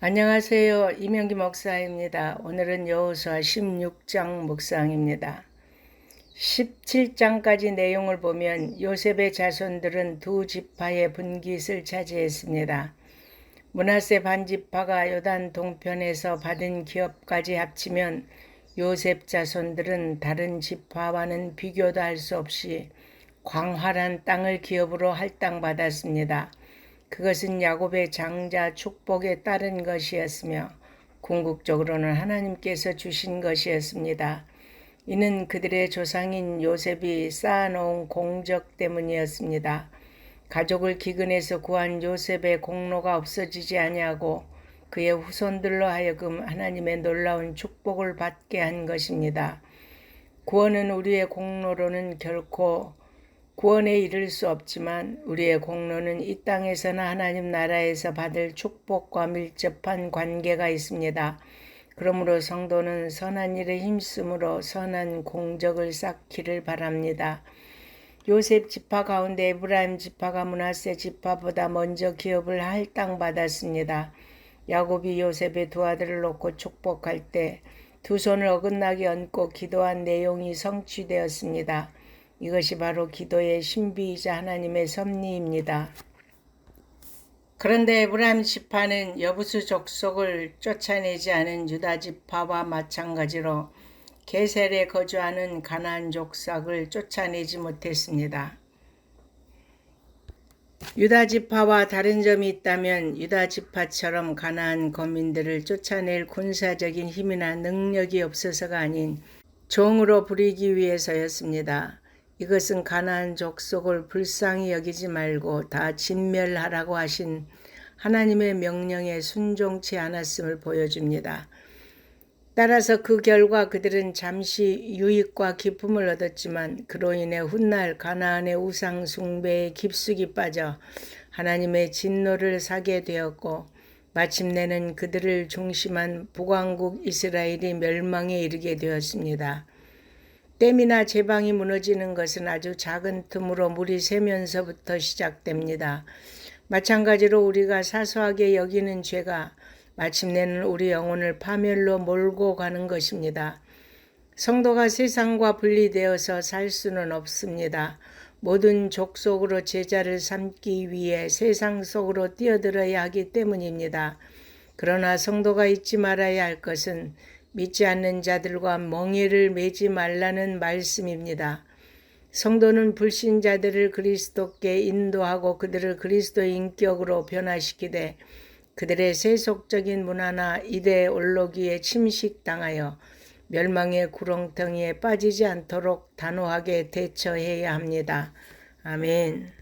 안녕하세요. 이명기 목사입니다. 오늘은 여호수아 16장 묵상입니다. 17장까지 내용을 보면 요셉의 자손들은 두 지파의 분깃을 차지했습니다. 문하세 반지파가 요단 동편에서 받은 기업까지 합치면 요셉 자손들은 다른 지파와는 비교도 할 수 없이 광활한 땅을 기업으로 할당받았습니다. 그것은 야곱의 장자 축복에 따른 것이었으며 궁극적으로는 하나님께서 주신 것이었습니다. 이는 그들의 조상인 요셉이 쌓아놓은 공적 때문이었습니다. 가족을 기근해서 구한 요셉의 공로가 없어지지 아니하고 그의 후손들로 하여금 하나님의 놀라운 축복을 받게 한 것입니다. 구원은 우리의 공로로는 결코 구원에 이를 수 없지만 우리의 공로는 이 땅에서나 하나님 나라에서 받을 축복과 밀접한 관계가 있습니다. 그러므로 성도는 선한 일에 힘쓰므로 선한 공적을 쌓기를 바랍니다. 요셉 지파 가운데 에브라임 지파가 문하세 지파보다 먼저 기업을 할당받았습니다. 야곱이 요셉의 두 아들을 놓고 축복할 때 두 손을 어긋나게 얹고 기도한 내용이 성취되었습니다. 이것이 바로 기도의 신비이자 하나님의 섭리입니다. 그런데 에브라임 지파는 여부수 족속을 쫓아내지 않은 유다 지파와 마찬가지로 게셀에 거주하는 가나안 족속을 쫓아내지 못했습니다. 유다 지파와 다른 점이 있다면 유다 지파처럼 가나안 거민들을 쫓아낼 군사적인 힘이나 능력이 없어서가 아닌 종으로 부리기 위해서였습니다. 이것은 가나안 족속을 불쌍히 여기지 말고 다 진멸하라고 하신 하나님의 명령에 순종치 않았음을 보여줍니다. 따라서 그 결과 그들은 잠시 유익과 기쁨을 얻었지만 그로 인해 훗날 가나안의 우상 숭배에 깊숙이 빠져 하나님의 진노를 사게 되었고 마침내는 그들을 중심한 북왕국 이스라엘이 멸망에 이르게 되었습니다. 댐이나 제방이 무너지는 것은 아주 작은 틈으로 물이 새면서부터 시작됩니다. 마찬가지로 우리가 사소하게 여기는 죄가 마침내는 우리 영혼을 파멸로 몰고 가는 것입니다. 성도가 세상과 분리되어서 살 수는 없습니다. 모든 족속으로 제자를 삼기 위해 세상 속으로 뛰어들어야 하기 때문입니다. 그러나 성도가 잊지 말아야 할 것은 믿지 않는 자들과 멍해를 매지 말라는 말씀입니다. 성도는 불신자들을 그리스도께 인도하고 그들을 그리스도 인격으로 변화시키되 그들의 세속적인 문화나 이데올로기에 침식당하여 멸망의 구렁텅이에 빠지지 않도록 단호하게 대처해야 합니다. 아멘.